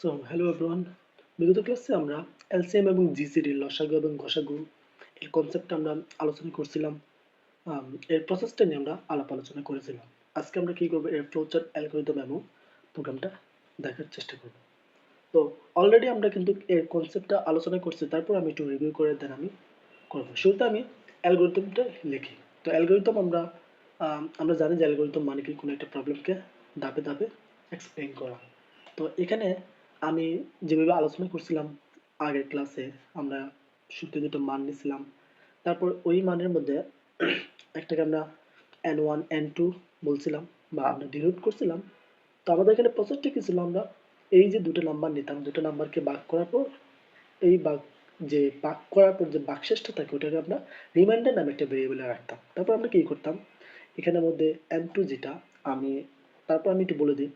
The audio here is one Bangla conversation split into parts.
সো হ্যালো এভরিওয়ান বিগত ক্লাসে আমরা এলসিএম এবং জিসিডি লসাগু এবং ঘষাগু এই কনসেপ্টটা আমরা আলোচনা করছিলাম। এর প্রসেসটা নিয়ে আমরা আলাপ আলোচনা করেছিলাম। আজকে আমরা কি করব? এর ফ্লোচার অ্যালগোরিদম এবং প্রোগ্রামটা দেখার চেষ্টা করব। তো অলরেডি আমরা কিন্তু এর কনসেপ্টটা আলোচনা করছি তারপর আমি একটু রিভিউ করে দেন আমি করব। শুরুতে আমি অ্যালগোরিদমটা লিখি। তো অ্যালগোরিদম আমরা আম, আমরা জানি যে অ্যালগোরিদম মানে কি? কোনো একটা প্রবলেমকে ধাপে ধাপে এক্সপ্লেইন করা। তো এখানে আমি যেভাবে আলোচনা করছিলাম আগের ক্লাসে, আমরা শুরুতে দুটো মান নিয়েছিলাম তারপর ওই মানের মধ্যে একটাকে আমরা এন ওয়ান এন টু বলছিলাম বা আমরা ডিনোট করছিলাম। তো আমাদের এখানে প্রসেসটা কি ছিল? আমরা এই যে দুটো নাম্বার নিতাম, দুটো নাম্বারকে ভাগ করার পর, এই ভাগ, যে ভাগ করার পর যে বাকশেষটা থাকে, ওটাকে আমরা রিমাইন্ডার নামে একটা ভেরিয়েবলে রাখতাম। তারপর আমরা কি করতাম? এখানের মধ্যে এন টু যেটা, আমি, তারপর আমি একটু বলে দিই।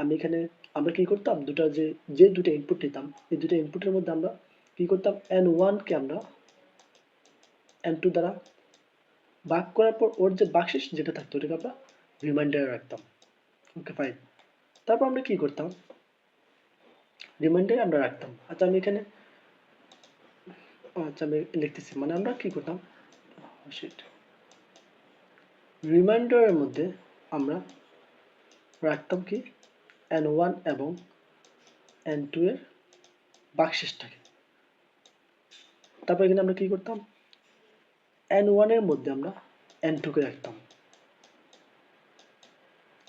আমি এখানে আমরা কি করতাম? দুটো যে যে দুটো ইনপুট নিতাম, এই দুটো ইনপুটের মধ্যে আমরা কি করতাম? এন ওয়ানকে আমরা এন টু দ্বারা ভাগ করার পর ওর যে বাকশেষ যেটা থাকতো, ওটাকে আমরা রিমাইন্ডারে রাখতাম। ওকে ফাইন তারপর আমরা কি করতাম? রিমাইন্ডারে আমরা রাখতাম। আচ্ছা আমি এখানে আচ্ছা আমি লিখতেছি। মানে আমরা কি করতাম? রিমাইন্ডারের মধ্যে আমরা রাখতাম কি? এন ওয়ান এবং এন টু এর বাকশেষটাকে তারপর এখানে আমরা কি করতাম? এন ওয়ানের মধ্যে আমরা এন টুকে রাখতাম।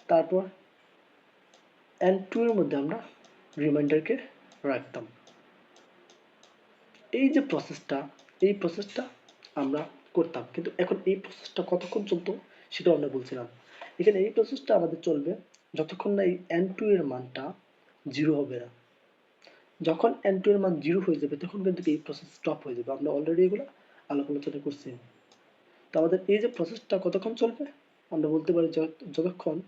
তারপর এন টু এর মধ্যে আমরা রিমাইন্ডারকে রাখতাম। এই যে প্রসেসটা এই প্রসেসটা আমরা করতাম। কিন্তু এখন এই প্রসেসটা কতক্ষণ চলতো সেটাও আমরা বলছিলাম। এখানে এই প্রসেসটা আমাদের চলবে যতক্ষণ না এই এন টু এর মানটা জিরো হবে না। যখন এন টু এর মান জিরো হয়ে যাবে, তখন কিন্তু এই প্রসেস স্টপ হয়ে যাবে। আমরা অলরেডি এগুলো আলাপ আলোচনা করছি। তো আমাদের এই যে প্রসেসটা কতক্ষণ চলবে? আমরা বলতে পারি যত- যতক্ষণ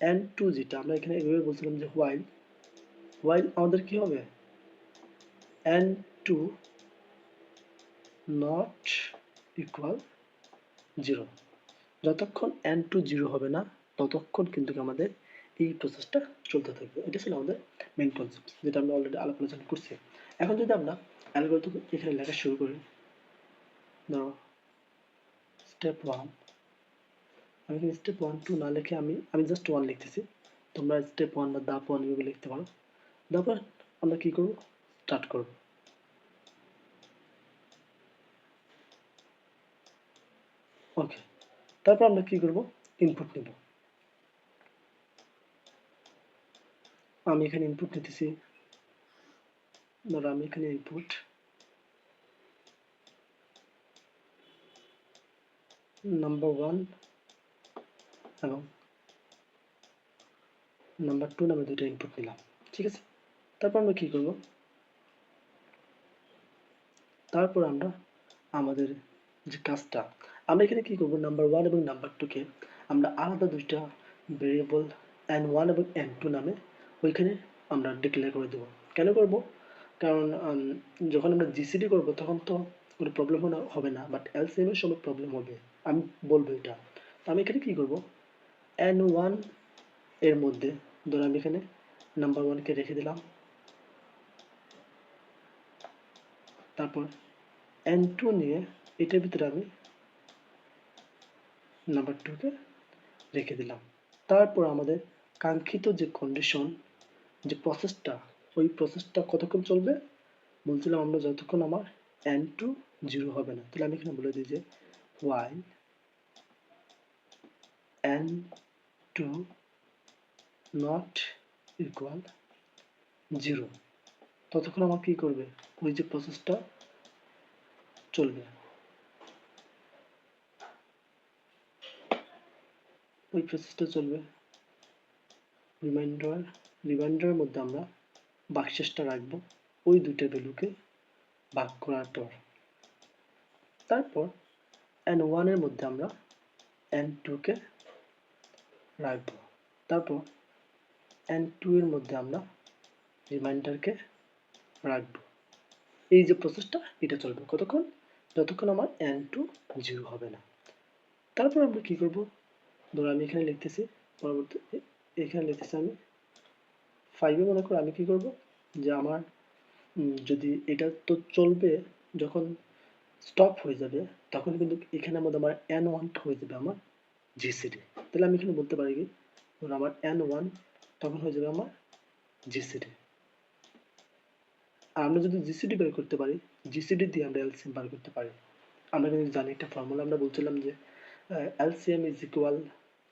এন টু যেটা, আমরা এখানে এভাবে বলছিলাম যে হোয়াইল হোয়াইল আমাদের কি হবে? N two not equal zero যতক্ষণ এন টু জিরো হবে না, ততক্ষণ কিন্তু আমাদের এই প্রসেসটা চলতে থাকবে। এটা ছিল আমাদের মেইন কনসেপ্ট যেটা আমরা অলরেডি আলাপ আলোচনা করছি। এখন যদি আমরা অ্যালগোরিদম এখানে লেখা শুরু করি। ধরো স্টেপ ওয়ান আমি এখানে স্টেপ ওয়ান টু না লিখে আমি আমি জাস্ট ওয়ান লিখতেছি। তোমরা স্টেপ ওয়ান বা দাপ ওয়ান এগুলো লিখতে পারো। তারপর আমরা কি করব? স্টার্ট করব। ওকে তারপর আমরা কি করব? ইনপুট নেব। আমি এখানে ইনপুট নিতেছি। ধরো আমি এখানে ইনপুট নাম্বার ওয়ান এবং নাম্বার টু নামে দুটো ইনপুট নিলাম, ঠিক আছে? তারপর আমরা কি করব? তারপর আমরা আমাদের যে কাজটা, আমরা এখানে কি করব? নাম্বার ওয়ান এবং নাম্বার টুকে আমরা আলাদা দুইটা ভেরিয়েবল এন ওয়ান এবং এন টু নামে ওইখানে আমরা ডিক্লেয়ার করে দেবো। কেন করব? কারণ যখন আমরা জিসিডি করব, তখন তো কোনো প্রবলেম হবে না। বাট এলসিএম এর সময় প্রবলেম হবে। আমি বলব এটা। তো আমি এখানে কি করব? এন ওয়ানের মধ্যে, ধরো আমি এখানে নাম্বার ওয়ানকে রেখে দিলাম। তারপর এন টু নিয়ে এটার ভিতরে আমি নাম্বার টুকে রেখে দিলাম। তারপর আমাদের কাঙ্ক্ষিত যে কন্ডিশন যে প্রসেসটা ওই প্রসেসটা কতক্ষণ চলবে? বলছিলাম আমরা যতক্ষণ আমার এন টু জিরো হবে না। তাহলে আমি এখানে বলে দিই যে while N two not equal zero ততক্ষণ আমার কি করবে? ওই যে প্রসেসটা চলবে। ওই প্রসেসটা চলবে। রিমাইন্ডার রিমাইন্ডারের মধ্যে আমরা বাকশেষটা রাখব। ওই দুইটা ভ্যালুকে ভাগ করার পর। তারপর এন ওয়ানের মধ্যে আমরা এন টুকে রাখব। তারপর এন টু এর মধ্যে আমরা রিমাইন্ডারকে রাখব। এই যে প্রসেসটা এটা চলবে কতক্ষণ? যতক্ষণ আমার এন টু জিরো হবে না। তারপর আমরা কি করব? ধরো আমি এখানে লিখতেছি, পরবর্তী এখানে লিখতেছি আমি ফাইভে মনে করো আমি কি করব? যে আমার যদি এটা তো চলবে, যখন স্টপ হয়ে যাবে, তখন কিন্তু এখানের মধ্যে আমার এন ওয়ানটা হয়ে যাবে আমার জিসিডি তাহলে আমি এখানে বলতে পারি কি? আমার এন ওয়ান তখন হয়ে যাবে আমার জিসিডি আর আমরা যদি জিসিডি বের করতে পারি জিসিডি দিয়ে আমরা এলসিএম বার করতে পারি। আমরা কিন্তু জানি একটা ফর্মুলা আমরা বলছিলাম যে LCM is equal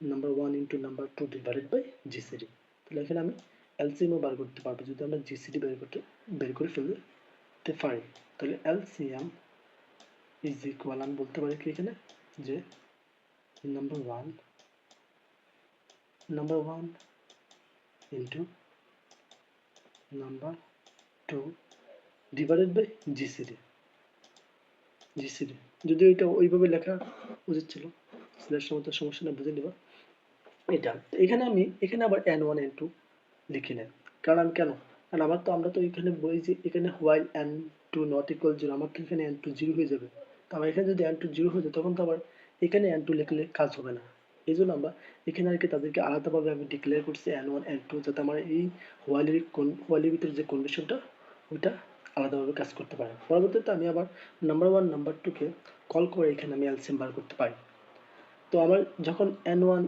number one into number two divided by GCD তাহলে এখানে আমি এলসিএমও বার করতে পারব। যদি আমরা জিসিডি বের করতে, বের করে ফেলতে পারি তাহলে এলসিএম ইজ ইকুয়াল আমি বলতে পারি কি এখানে? যে number one number one into number two divided by GCD GCD যদিও এটা ওইভাবে লেখা উচিত ছিল সমস্ত সমস্যা না, বুঝে নিবা। এটা। এখানে আমি, এখানে আবার এন ওয়ান এন টু লিখি না কারণ আমি কেন? কারণ আমার তো, আমরা তো এখানে বলি যে, এখানে while N two not equal zero আমার তো এখানে এন টু জিরো হয়ে যাবে। তো আমার এখানে যদি এন টু জিরো হয়ে যায়, তখন তো আবার এখানে এন টু লিখলে কাজ হবে না। এই জন্য আমরা এখানে আর কি তাদেরকে আলাদাভাবে আমি ডিক্লেয়ার করছি এন ওয়ান এন টু যাতে আমার এই হোয়াইলের হোয়াইলের ভিতরে যে কন্ডিশনটা ওইটা আলাদাভাবে কাজ করতে পারে। পরবর্তীতে আমি আবার নাম্বার ওয়ান নাম্বার টুকে কল করে এখানে আমি এলসিএম বার করতে পারি। তো আমার যখন এন ওয়ান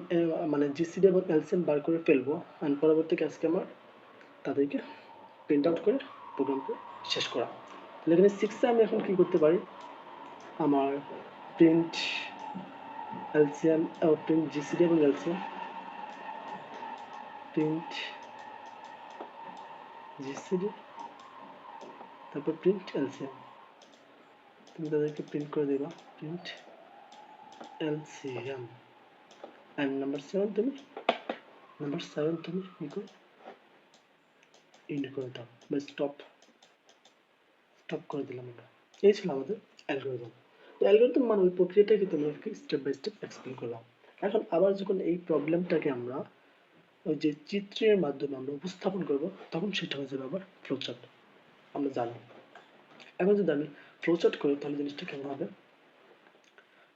মানে জিসিডি এবং এলসিএম বার করে ফেলব, and পরবর্তী কাজকে আমার তাদেরকে প্রিন্ট আউট করে প্রোগ্রামকে শেষ করা। তাহলে এখানে সিক্সে আমি এখন কি করতে পারি? আমার প্রিন্ট এলসিএম প্রিন্ট জিসিডি এবং এলসিএম প্রিন্ট জিসিডি তারপর প্রিন্ট এলসিএম তুমি তাদেরকে প্রিন্ট করে দেবা print LCM and number seven তুমি নাম্বার সেভেন তুমি কি করো ইন্ড করে দাও বা স্টপ স্টপ করে দিলাম আমরা। এই ছিল আমাদের অ্যালগোরিদম তো অ্যালগোরিদম মানে ওই প্রক্রিয়াটাকে তোমাদেরকে স্টেপ বাই স্টেপ এক্সপ্লেন করলাম। এখন আবার যখন এই প্রবলেমটাকে আমরা ওই যে চিত্রের মাধ্যমে আমরা উপস্থাপন করব, তখন সেটা হয়ে যাবে আবার ফ্লোচার্ট আমরা জানি। এখন যদি আমি ফ্লোচার্ট করি, তাহলে জিনিসটা কেমন হবে?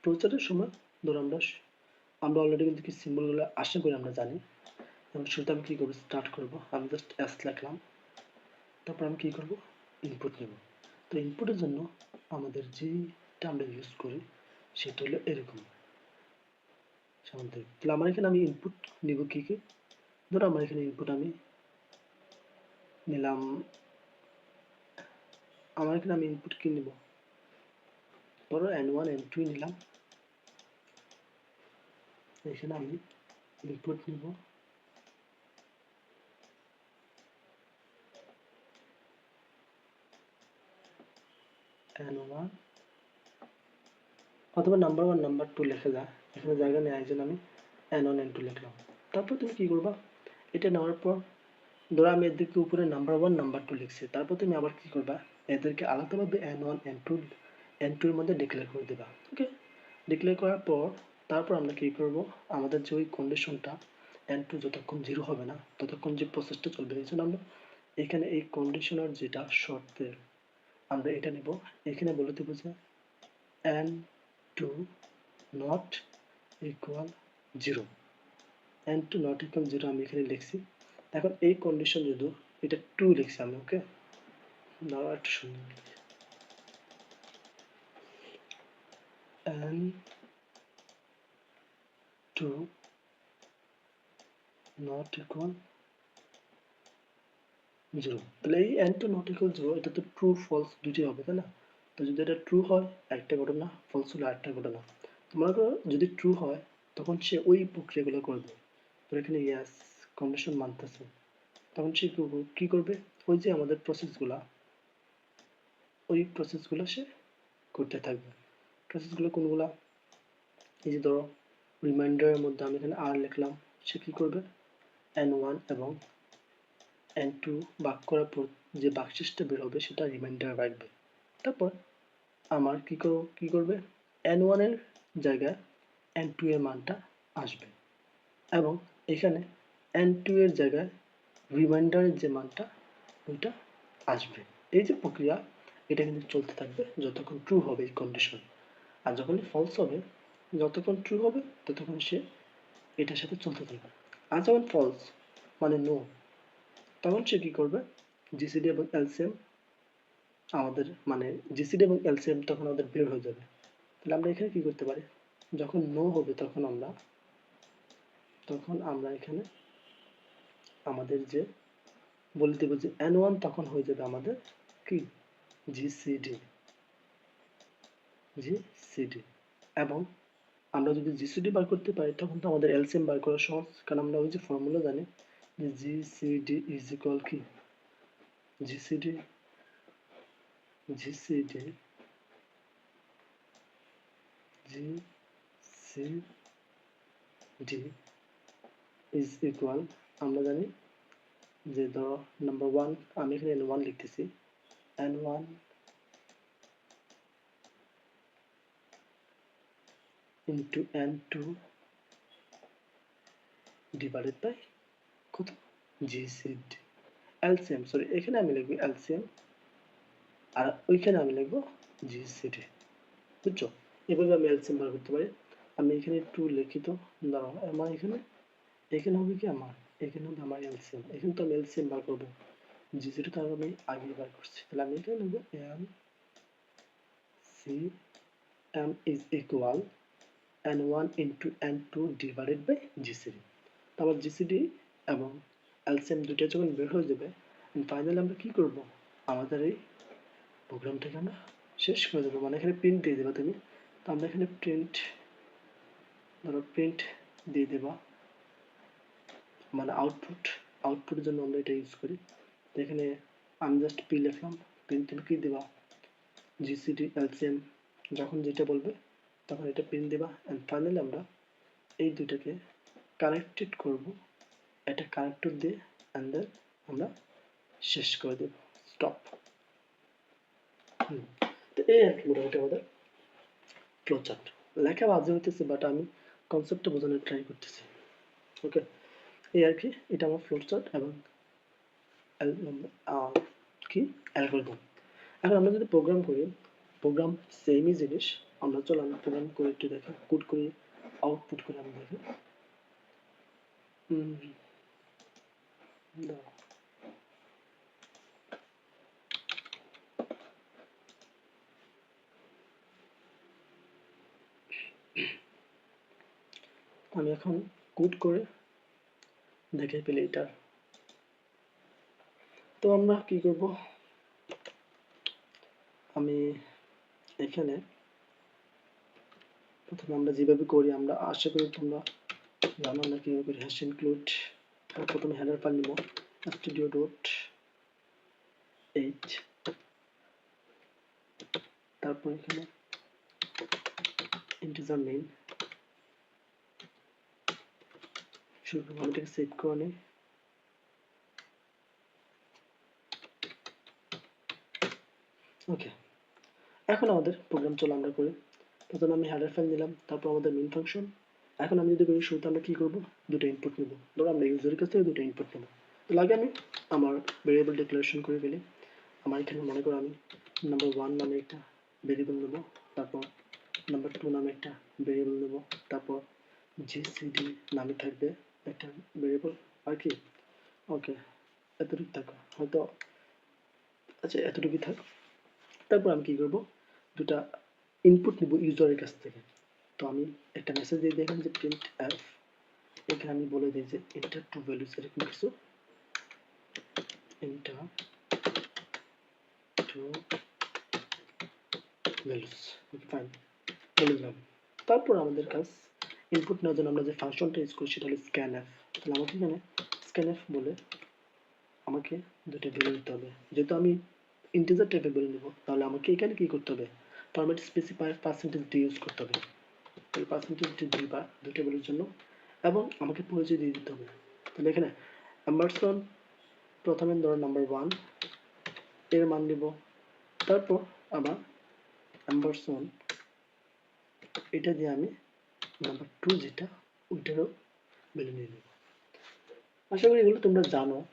ফ্লোচার্টের সময় ধরো আমরা আমরা অলরেডি কিন্তু কি সিম্বলগুলো আশা করি আমরা জানি। যেমন শুরুতে আমি কী করব? স্টার্ট করব। আমি জাস্ট এস লিখলাম। তারপর আমি কী করব? ইনপুট নেব। তো ইনপুটের জন্য আমাদের যেটা আমরা ইউজ করি, সেটা হলো এরকম। তাহলে আমার এখানে আমি ইনপুট নিব কি কি? ধরো আমার এখানে ইনপুট আমি নিলাম, আমার এখানে আমি ইনপুট কি নিব? ধরো এন ওয়ান এন টু নিলাম। এখানে আমি ইনপুট নিব। অথবা নাম্বার ওয়ান নাম্বার টু লেখা যায় এখানে জায়গা নেই একজন আমি এন ওয়ান এন টু লিখলাম। তারপর তুমি কি করবা? এটা নেওয়ার পর ধরো আমি এদেরকে উপরে নাম্বার ওয়ান নাম্বার টু লিখছি। তারপর তুমি আবার কি করবা? এদেরকে আলাদাভাবে N one N two N two এর মধ্যে ডিক্লেয়ার করে দেবা। ওকে ডিক্লেয়ার করার পর তারপর আমরা কি করব? আমাদের যে ওই কন্ডিশনটা এন টু যতক্ষণ জিরো হবে না, ততক্ষণ যে প্রসেসটা চলবে। এই জন্য আমরা এখানে এই কন্ডিশনার যেটা শর্তের আমরা এটা নিব। এখানে বলে দেবো যে N two not equal zero N two not equal zero আমি এখানে লিখছি। এখন এই কন্ডিশন যদি এটা টু লিখছি আমি ওকে দাঁড়াও একটু সুন্দর। N two not equal zero তাহলে এই টু নট ইকুয়াল জিরো এটা তো ট্রু ফলস দুটি হবে, তাই না? তো যদি এটা ট্রু হয়, একটা ঘটনা ফলস হলে, আরেকটা ঘটনা। করো যদি ট্রু হয়, তখন সে ওই প্রক্রিয়াগুলো করবে। তো এখানে ইয়াস কন্ডিশন মানতেছে। তখন সে কি করবে ওই যে আমাদের প্রসেসগুলা ওই প্রসেসগুলো সে করতে থাকবে। প্রসেসগুলো কোনগুলা? এই যে ধরো রিমাইন্ডারের মধ্যে আমি এখানে আর লিখলাম। সে কি করবে? এন ওয়ান এবং এন টু বাক করার পর যে বাকশেষটা বের হবে সেটা রিমাইন্ডার রাখবে। তারপর আমার কি করো কি করবে? এন ওয়ানের জায়গায় এন টু এর মানটা আসবে এবং এখানে এন টু এর জায়গায় রিমাইন্ডারের যে মানটা, ওইটা আসবে। এই যে প্রক্রিয়া, এটা কিন্তু চলতে থাকবে যতক্ষণ ট্রু হবে এই কন্ডিশন আর যখনই ফলস হবে যতক্ষণ ট্রু হবে, ততক্ষণ সে এটার সাথে চলতে থাকবে। আর যখন ফলস মানে নো তখন সে কি করবে? জিসিডি এবং এলসিএম আমাদের মানে জিসিডি এবং এলসিএম তখন আমাদের বের হয়ে যাবে। তাহলে আমরা এখানে কি করতে পারি? যখন নো হবে তখন আমরা তখন আমরা এখানে আমাদের যে বলে দেবো যে এন ওয়ান তখন হয়ে যাবে আমাদের কি? জিসিডি জিসিডি এবং আমরা যদি জিসিডি বার করতে পারি, তখন তো আমাদের এলসিএম বার করা সহজ। কারণ আমরা ওই যে ফর্মুলা জানি যে জিসিডি ইজ ইকুয়াল কি? GCD GCD GCD is equal আমরা জানি যে ধরো নাম্বার ওয়ান আমি এখানে এন ওয়ান লিখতেছি। N one into N two divided কত? জিসিডি এলসিএম সরি এখানে আমি লিখব এলসিএম আর ওইখানে আমি লিখব জিসিডি বুঝছ? এভাবে আমি এলসিএম বার করতে পারি। আমি এখানে একটু লিখিত দাঁড়াও আমার এখানে? এখানে হবে কি আমার? এখানে হবে আমার এলসিএম এখানে তো আমি এলসিএম বার করব। জিসিডি তো আমি আগে বার করছি। তাহলে আমি এখানে লিখব M C M is equal N one into N two divided by GCD তারপর জিসিডি এবং এলসিএম দুইটা যখন বের হয়ে যাবে ফাইনালি আমরা কি করব? আমাদের এই প্রোগ্রামটাকে আমরা শেষ করে দেবো। মানে এখানে প্রিন্ট দিয়ে দেবা তুমি। তো আমরা এখানে প্রিন্ট ধরো প্রিন্ট দিয়ে দেবা। মানে আউটপুট আউটপুটের জন্য আমরা এটা ইউজ করি। তো এখানে আমি জাস্ট পি লিখলাম। প্রিন্ট তুমি কি দেবা? জিসিডি এলসিএম যখন যেটা বলবে। তখন এটা প্রিন্ট দেবা অ্যান্ড ফাইনালি আমরা এই দুইটাকে কানেক্টেড করব। এটা কানেক্টর দিয়ে অ্যান্ড দেন আমরা শেষ করে দেব। স্টপ তো এই আর কি মোটামুটি আমাদের চার্ট লেখা বাজে হইতেছে বাট আমি কনসেপ্টটা বোঝানোর ট্রাই করতেছি। ওকে এই আর কি, এটা আমার ফ্লো চার্ট এবং কি? অ্যালগোরিদম এখন আমরা যদি প্রোগ্রাম করি প্রোগ্রাম সেমই জিনিস আমরা চলো, আমরা প্রোগ্রাম করে একটু দেখি। কোড করি আউটপুট করে আমি দেখি। আমি এখন কোড করে দেখে পেলে এটা। তো আমরা কি করব? আমি এখানে প্রথমে আমরা যেভাবে করি, আমরা আশা করি তোমরা জানো না কীভাবে করি হ্যাশ ইনক্লুড প্রথমে হেডার ফাইল নিব স্টুডিও ডট এইট তারপর এখানে ইন্টিজার মেইন শুরু আমি এটাকে করে নিই। ওকে এখন আমাদের প্রোগ্রাম চলো আমরা করি। প্রথমে আমি হেডার ফাইল নিলাম, তারপর আমাদের মেইন ফাংশন এখন আমি যদি করি শুরুতে আমরা কি করব? দুটো ইনপুট নেব। ধরো আমরা ইউজারের কাছ থেকে দুটো ইনপুট নেব। তো লাগে আমি আমার ভেরিয়েবল ডিক্লারেশন করে ফেলি। আমার এখানে মনে করো আমি নাম্বার ওয়ান নামে একটা ভেরিয়েবল নেব, তারপর নাম্বার টু নামে একটা ভেরিয়েবল নেব, তারপর জিসিডি নামে থাকবে একটা ভেরিয়েবল আর কি? ওকে এতটুকু থাকো। হয়তো আচ্ছা এতটুকুই থাক। তারপর আমি কি করব? দুটা ইনপুট নিব ইউজারের কাছ থেকে। তো আমি একটা মেসেজ দিয়ে দেখলাম যে প্রিন্ট এফ এখানে আমি বলে দিই যে এন্টার টু ভ্যালুস এরকম কিছু। এন্টার টু ভ্যালুস ফাইন বলে দিলাম। তারপর আমাদের কাজ ইনপুট নেওয়ার জন্য আমরা যে ফাংশনটা ইউজ করি সেটা হলো স্ক্যান এফ তাহলে আমাকে এখানে স্ক্যান এফ বলে আমাকে দুটো ভ্যালু দিতে হবে। যেহেতু আমি ইন্টিজার টাইপের ভ্যালু নেব, তাহলে আমাকে এখানে কি করতে হবে? Format specifier percentage D use করতে হবে। তাহলে পার্সেন্টেজ ডি দিবা দুটো ভ্যালুর জন্য এবং আমাকে পরিচয় দিয়ে দিতে হবে। তাহলে এখানে অ্যাম্বারসন প্রথমে ধরো নাম্বার ওয়ানের মান নিব। তারপর আবার অ্যাম্বারসন এটা দিয়ে আমি নাম্বার টু যেটা, ওইটারও ভ্যালু নিয়ে নেব। আশা করি এগুলো তোমরা জানো।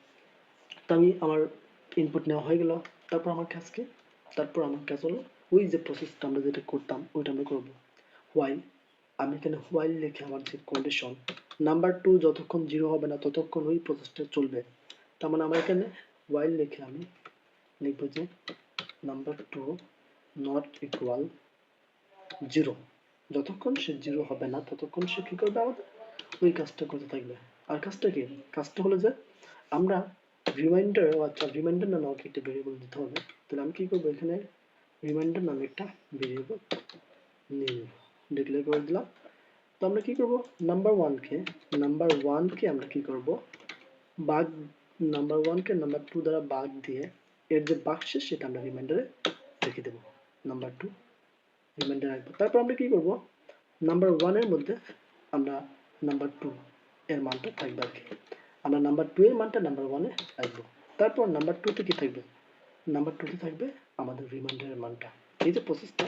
তো আমি আমার ইনপুট নেওয়া হয়ে গেল। তারপর আমার কাজ কি? তারপর আমার কাজ হলো ওই যে প্রসেসটা আমরা যেটা করতাম, ওইটা আমরা করব। হোয়াইল আমি এখানে হোয়াইল লিখে আমার যে কন্ডিশন নাম্বার টু যতক্ষণ জিরো হবে না, ততক্ষণ ওই প্রসেসটা চলবে। তার মানে আমার এখানে ওয়াইল লিখে আমি লিখব যে number two not equal zero যতক্ষণ সে জিরো হবে না, ততক্ষণ সে কি করবে আমাদের? ওই কাজটা করতে থাকবে। আর কাজটা কি? কাজটা হলো যে আমরা রিমাইন্ডার আচ্ছা রিমাইন্ডার না, আমাকে একটা ভেরিয়েবল দিতে হবে। তাহলে আমি কি করব এখানে? রিমাইন্ডার নামে একটা ভেরিয়েবল নিয়ে নেব। ডিক্লেয়ার করে দিলাম। তো আমরা কি করব? নাম্বার ওয়ানকে নাম্বার ওয়ানকে আমরা কি করব? বাগ নাম্বার ওয়ানকে নাম্বার টু দ্বারা বাগ দিয়ে এর যে বাক্সে, সেটা আমরা রিমাইন্ডারে রেখে দেবো। নাম্বার টু রিমাইন্ডার রাখব। তারপর আমরা কি করব? নাম্বার ওয়ানের মধ্যে আমরা নাম্বার টু এর মানটা থাকবে আর কি। আমরা নাম্বার টু এর মানটা নাম্বার ওয়ানে রাখব। তারপর নাম্বার টুতে কি থাকবে? নাম্বার টুতে থাকবে আমাদের রিমাইন্ডারের মানটা। এই যে প্রসেসটা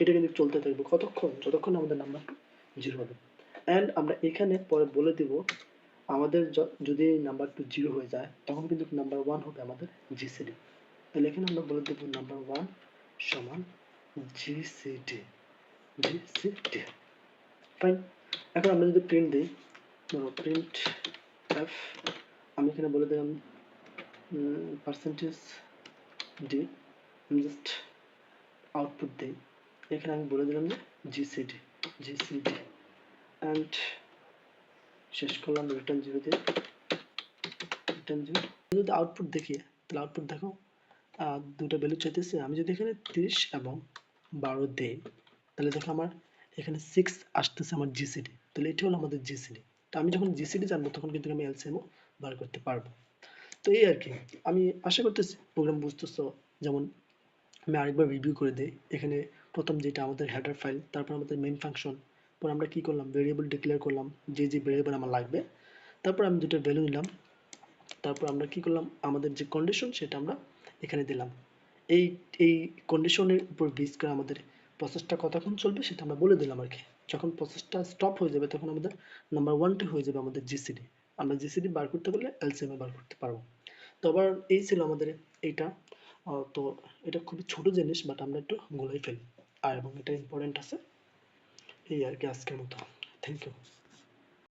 এটা কিন্তু চলতে থাকবে কতক্ষণ? যতক্ষণ আমাদের নাম্বার টু জিরো হবে। অ্যান্ড আমরা এখানে পরে বলে দিব, আমাদের যদি নাম্বার টু জিরো হয়ে যায়, তখন কিন্তু নাম্বার ওয়ান হবে আমাদের জিসিডি তাহলে এখানে আমরা বলে দেবো নাম্বার ওয়ান সমান জিসিডি জিসিডি ফাইন এখন আমরা যদি প্রিন্ট দিই, ধরো প্রিন্ট এফ আমি এখানে বলে দিলাম পার্সেন্টেজ ডি আমি জাস্ট আউটপুট দিই। এখানে আমি বলে দিলাম যে জিসিডি জিসিডি অ্যান্ড শেষ করলাম রিটার্ন জিরো দিয়ে। রিটার্ন জিরো যদি আউটপুট দেখি, তাহলে আউটপুট দেখো দুটো ভ্যালু চাইতেছে। আমি যদি এখানে তিরিশ এবং বারো দেই, তাহলে দেখো আমার এখানে সিক্স আসতেছে আমার জিসিডি তাহলে এটি হলো আমাদের জিসিডি তো আমি যখন জিসিডি জানব, তখন কিন্তু আমি এলসিএমও বার করতে পারব। তো এই আর কি। আমি আশা করতেছি প্রোগ্রাম বুঝতেছো, যেমন আমি আরেকবার রিভিউ করে দিই। এখানে প্রথম যেটা আমাদের হেডার ফাইল তারপর আমাদের মেইন ফাংশন পর আমরা কি করলাম? ভেরিয়েবল ডিক্লেয়ার করলাম, যে যে ভেরিয়েবল আমার লাগবে। তারপর আমি দুটো ভ্যালু নিলাম। তারপর আমরা কি করলাম? আমাদের যে কন্ডিশন সেটা আমরা এখানে দিলাম। এই এই কন্ডিশনের উপর বেস করে আমাদের প্রসেসটা কতক্ষণ চলবে, সেটা আমরা বলে দিলাম আর কি যখন প্রসেসটা স্টপ হয়ে যাবে, তখন আমাদের নাম্বার ওয়ানটা হয়ে যাবে আমাদের জিসিডি আমরা জিসিডি বার করতে পারলে এলসিএম বার করতে পারব। তো আবার এই ছিল আমাদের এইটা। তো এটা খুবই ছোট জিনিস বাট আমরা একটু গোলাই ফেলি। আর, এবং এটা ইম্পর্টেন্ট আছে। এই আর কি আজকের মতো। Thank you